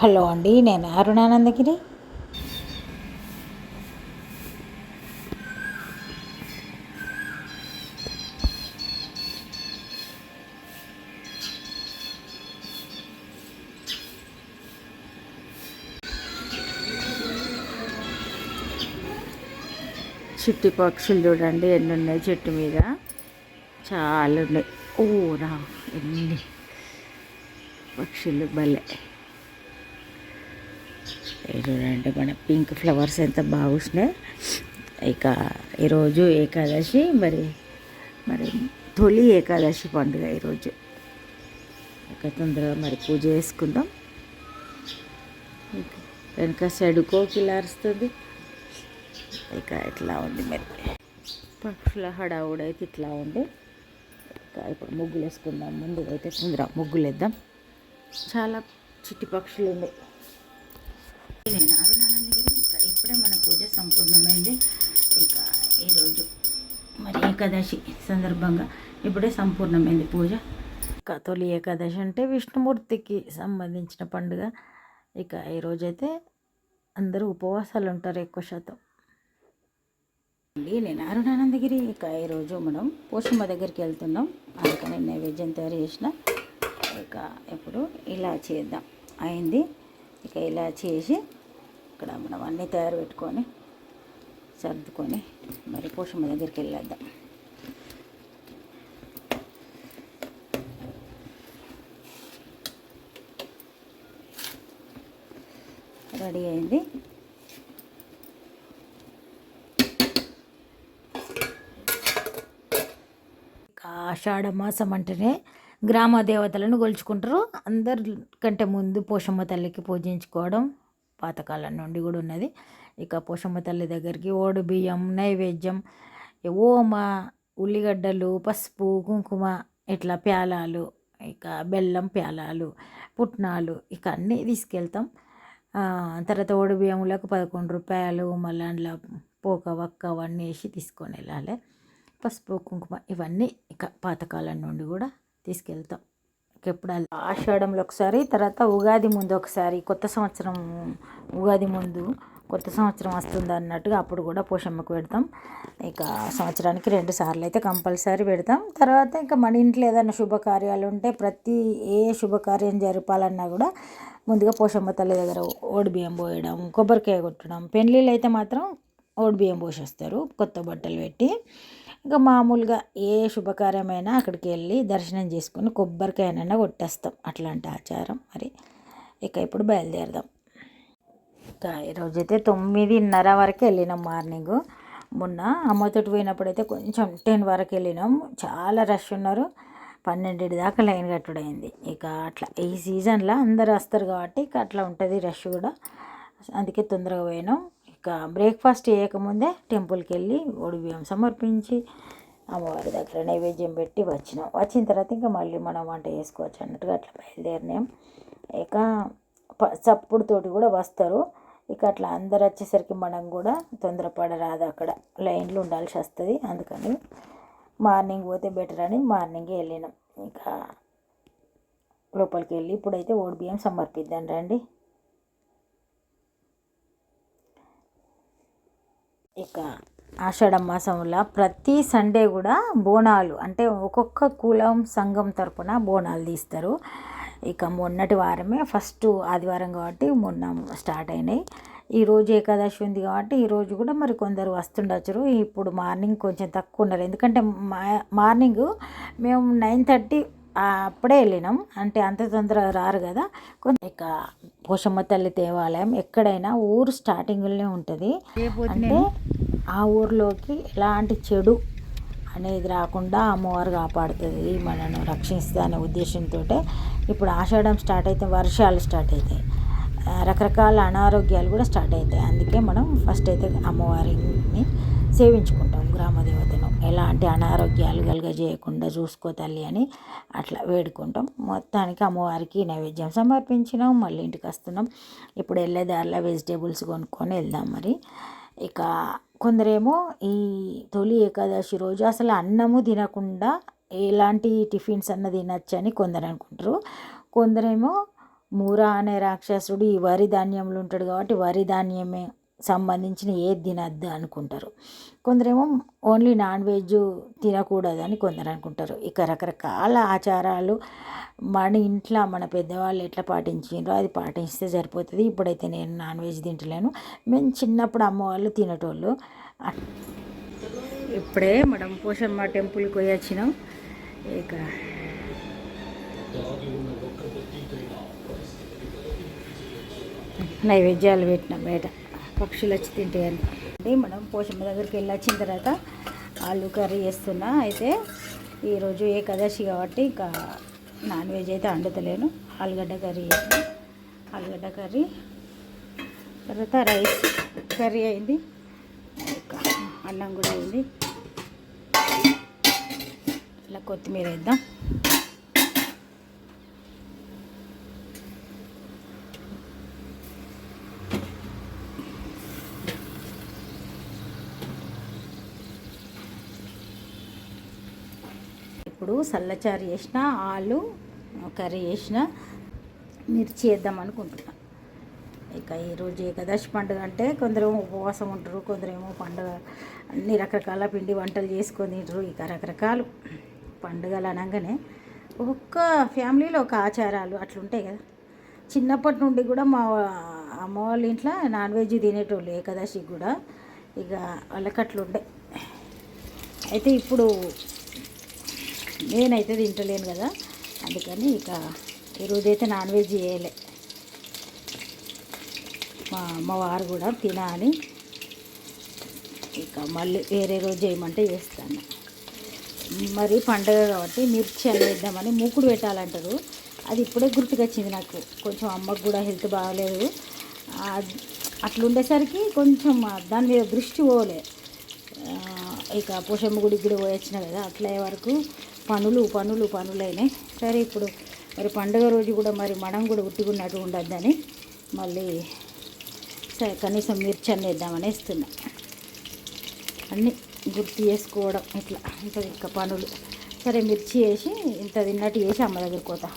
Hello అండి నేను అరుణానందగిరి. చిట్టి పక్షులు చూడండి ఎన్ని ఉన్నాయి చెట్టు మీద? చాలా ఉన్నాయి ఓరా ఎన్ని పక్షులు భలే. చూడండి మన పింక్ ఫ్లవర్స్ ఎంత బాగున్నాయి ఇక ఈరోజు ఏకాదశి మరి మరి తొలి ఏకాదశి పండుగ ఈరోజు. ఇక తొందరగా మరి పూజ చేసుకుందాం. వెనక సైడ్ కోకిల అరుస్తుంది. ఇక ఇట్లా ఉంది మరి. పక్షుల హడావుడైతే ఇట్లా ఉంది. ఇక ఇప్పుడు ముగ్గులు వేసుకుందాం ముందుగా అయితే తొందర ముగ్గులు వేద్దాం చాలా చిట్టి పక్షులు ఉన్నాయి. నేను అరుణానందగిరి. ఇక ఇప్పుడే మన పూజ సంపూర్ణమైంది. ఇక ఈరోజు మరి ఏకాదశి సందర్భంగా ఇప్పుడే సంపూర్ణమైంది పూజ. ఇక తొలి ఏకాదశి అంటే విష్ణుమూర్తికి సంబంధించిన పండుగ. ఇక ఈరోజైతే అందరూ ఉపవాసాలు ఉంటారు ఎక్కువ శాతం. అండి నేను అరుణానందగిరి. ఇక ఈరోజు మనం పోషమ్మ దగ్గరికి వెళ్తున్నాం. అందుకని నైవేద్యం తయారు చేసిన. ఇక ఇప్పుడు ఇలా చేద్దాం. అయింది. ఇక ఇలా చేసి ఇక్కడ మనం అన్నీ తయారు పెట్టుకొని సర్దుకొని మరి పోషమ్మ దగ్గరికి వెళ్ళేద్దాం. రెడీ అయింది. ఆషాఢ మాసం అంటేనే గ్రామ దేవతలను గొలుచుకుంటారు. అందరికంటే ముందు పోషమ్మ తల్లికి పూజించుకోవడం పాతకాలం నుండి కూడా ఉన్నది. ఇక పోషమ్మ తల్లి దగ్గరికి ఓడు బియ్యం నైవేద్యం ఓమ ఉల్లిగడ్డలు పసుపు కుంకుమ ఇట్లా ప్యాలాలు ఇక బెల్లం ప్యాలాలు పుట్నాలు ఇక అన్నీ తీసుకెళ్తాం. తర్వాత ఓడి బియ్యంలకు పదకొండు రూపాయలు మళ్ళీ అందులో పోక వక్క అవన్నీ వేసి తీసుకొని వెళ్ళాలి. పసుపు కుంకుమ ఇవన్నీ ఇక పాతకాలం నుండి కూడా తీసుకెళ్తాం. ఎప్పుడు ఆషాఢంలో ఒకసారి తర్వాత ఉగాది ముందు ఒకసారి కొత్త సంవత్సరం ఉగాది ముందు కొత్త సంవత్సరం వస్తుంది అన్నట్టుగా అప్పుడు కూడా పోషమ్మకు పెడతాం. ఇక సంవత్సరానికి రెండు సార్లు అయితే కంపల్సరీ పెడతాం. తర్వాత ఇంకా మన ఇంట్లో ఏదైనా శుభకార్యాలు ఉంటే ప్రతి ఏ శుభకార్యం జరపాలన్నా కూడా ముందుగా పోషమ్మ తల్లి దగ్గర ఓడి బియ్యం పోయడం కొబ్బరికాయ కొట్టడం పెళ్ళిళ్ళు అయితే మాత్రం ఓడిబియ్యం పోసేస్తారు కొత్త బట్టలు పెట్టి ఇంకా మామూలుగా ఏ శుభకార్యమైనా అక్కడికి వెళ్ళి దర్శనం చేసుకుని కొబ్బరికాయనైనా కొట్టేస్తాం. అట్లాంటి ఆచారం మరి. ఇక ఇప్పుడు బయలుదేరదాం. ఇంకా ఈరోజైతే తొమ్మిదిన్నర వరకు వెళ్ళినాం మార్నింగ్. మొన్న అమ్మతోటి పోయినప్పుడైతే కొంచెం టెన్ వరకు వెళ్ళినాం. చాలా రష్ ఉన్నారు. పన్నెండు దాకా లైన్ కట్టుడైంది ఇక అట్లా ఈ సీజన్లో అందరు వస్తారు కాబట్టి ఇక అట్లా ఉంటుంది రష్ కూడా. అందుకే తొందరగా పోయినాం. బ్రేక్ఫాస్ట్ చేయకముందే టెంపుల్కి వెళ్ళి ఒడిబియ్యం సమర్పించి అమ్మవారి దగ్గర నైవేద్యం పెట్టి వచ్చినాం. వచ్చిన తర్వాత ఇంకా మళ్ళీ మనం వంట చేసుకోవచ్చు అన్నట్టుగా అట్లా బయలుదేరినాం. ఇక ప చప్పుడుతోటి కూడా వస్తారు. ఇక అట్లా అందరు వచ్చేసరికి మనం కూడా తొందరపడరాదు అక్కడ. లైన్లో ఉండాల్సి వస్తుంది. అందుకని మార్నింగ్ పోతే బెటర్ అని మార్నింగే వెళ్ళినాం. ఇంకా లోపలికి వెళ్ళి ఇప్పుడైతే ఓడి బియ్యం సమర్పిద్దాం రండి ఇక ఆషాఢ మాసంలో ప్రతి సండే కూడా బోనాలు అంటే ఒక్కొక్క కులం సంఘం తరపున బోనాలు తీస్తారు. ఇక మొన్నటి వారమే ఫస్ట్ ఆదివారం కాబట్టి మొన్న స్టార్ట్ అయినాయి. ఈరోజు ఏకాదశి ఉంది కాబట్టి ఈరోజు కూడా మరి కొందరు వస్తుండొచ్చు ఇప్పుడు మార్నింగ్ కొంచెం తక్కువ ఉన్నారు. ఎందుకంటే మా మార్నింగ్ మేము నైన్ థర్టీ అప్పుడే వెళ్ళినాం. అంటే అంత తొందరగా రారు కదా. కొంచెం ఇక పోషమ్మ తల్లి దేవాలయం ఎక్కడైనా ఊరు స్టార్టింగ్లోనే ఉంటుంది. అంటే ఆ ఊర్లోకి ఎలాంటి చెడు అనేది రాకుండా అమ్మవారు కాపాడుతుంది. మనను రక్షిస్తుంది అనే ఉద్దేశంతో ఇప్పుడు ఆషాఢం స్టార్ట్ అయితే వర్షాలు స్టార్ట్ అవుతాయి రకరకాల అనారోగ్యాలు కూడా స్టార్ట్ అవుతాయి. అందుకే మనం ఫస్ట్ అయితే అమ్మవారిని సేవించుకుంటాం గ్రామ దేవతను ఎలాంటి అనారోగ్యాలు కలుగజేయకుండా చూసుకో తల్లి అని అట్లా వేడుకుంటాం. మొత్తానికి అమ్మవారికి నైవేద్యం సమర్పించినాం మళ్ళీ ఇంటికి వస్తున్నాం. ఇప్పుడు వెళ్ళే దారిలో వెజిటేబుల్స్ కొనుక్కొని వెళ్దాం మరి. ఇక కొందరేమో ఈ తొలి ఏకాదశి రోజు అసలు అన్నము తినకుండా ఎలాంటి టిఫిన్స్ అన్న తినచ్చని కొందరు అనుకుంటారు. కొందరేమో మూరా అనే రాక్షసుడు ఈ వరి ధాన్యంలో ఉంటాడు కాబట్టి వరి ధాన్యమే సంబంధించిన ఏది తినద్దు అనుకుంటారు. కొందరేమో ఓన్లీ నాన్ వెజ్ తినకూడదని కొందరు అనుకుంటారు. ఇక రకరకాల ఆచారాలు మన ఇంట్లో మన పెద్దవాళ్ళు ఎట్లా పాటించిండ్రో అది పాటిస్తే సరిపోతుంది. ఇప్పుడైతే నేను నాన్ వెజ్ తింటలేను. మేము చిన్నప్పుడు అమ్మవాళ్ళు తినేటోళ్ళు. ఇప్పుడే మనం పోషమ్మ టెంపుల్కి పోయి వచ్చినాం. ఇక నైవేద్యాలు పెట్టినాం బయట. పక్షులు వచ్చి తింటాయని. అంటే మనం పోషమ్మ దగ్గరికి వెళ్ళి వచ్చిన తర్వాత ఆలు కర్రీ చేస్తున్నా. అయితే ఈరోజు ఏకాదశి కాబట్టి ఇంకా నాన్ వెజ్ అయితే వండుతలేను. ఆలుగడ్డ కర్రీ చేసిన. ఆలుగడ్డ కర్రీ. తర్వాత రైస్ కర్రీ అయింది. అన్నం కూడా అయింది. ఇలా కొత్తిమీర వేద్దాం. ఇప్పుడు సల్లచారు చేసిన ఆలు కర్రీ చేసిన మిర్చి వేద్దాం అనుకుంటున్నా. ఇక ఈరోజు ఏకాదశి పండుగ అంటే కొందరు ఉపవాసం ఉంటారు కొందరేమో పండుగ అన్ని రకరకాల పిండి వంటలు చేసుకొని తింటారు. ఇక రకరకాలు పండుగలు అనగానే ఒక్కొక్క ఫ్యామిలీలో ఒక ఆచారాలు అట్లుంటాయి కదా. చిన్నప్పటి నుండి కూడా మా అమ్మ వాళ్ళ ఇంట్లో నాన్ వెజ్ తినేటోళ్ళు ఏకాదశికి కూడా ఇక వాళ్ళకి అట్లుండే అయితే ఇప్పుడు నేనైతే తింటలేను కదా. అందుకని ఇక ఈరోజైతే నాన్ వెజ్ చేయలే. మా అమ్మవారు కూడా తినాలి. ఇక మళ్ళీ వేరే రోజు చేయమంటే చేస్తాను. మరి పండగ కాబట్టి మిర్చి అని వేద్దామని మూకుడు పెట్టాలంటారు. అది ఇప్పుడే గుర్తుకొచ్చింది నాకు. కొంచెం అమ్మకు కూడా హెల్త్ బాగాలేదు. అట్లుండేసరికి కొంచెం దాని మీద దృష్టి పోలే. ఇక పోషమ్మ గుడికి కూడా పోయొచ్చిన కదా అట్లయ్యే వరకు పనులు పనులు పనులైనాయి సరే ఇప్పుడు మరి పండుగ రోజు కూడా మరి మనం కూడా ఉట్టుకున్నట్టు ఉండద్దని మళ్ళీ సరే కనీసం మిర్చి అన్న వేద్దామని వేస్తున్నా. అన్నీ గుర్తు చేసుకోవడం ఇట్లా ఇంత ఇంకా పనులు. సరే మిర్చి వేసి ఇంత తిన్నట్టు వేసి అమ్మ దగ్గరికి పోతా.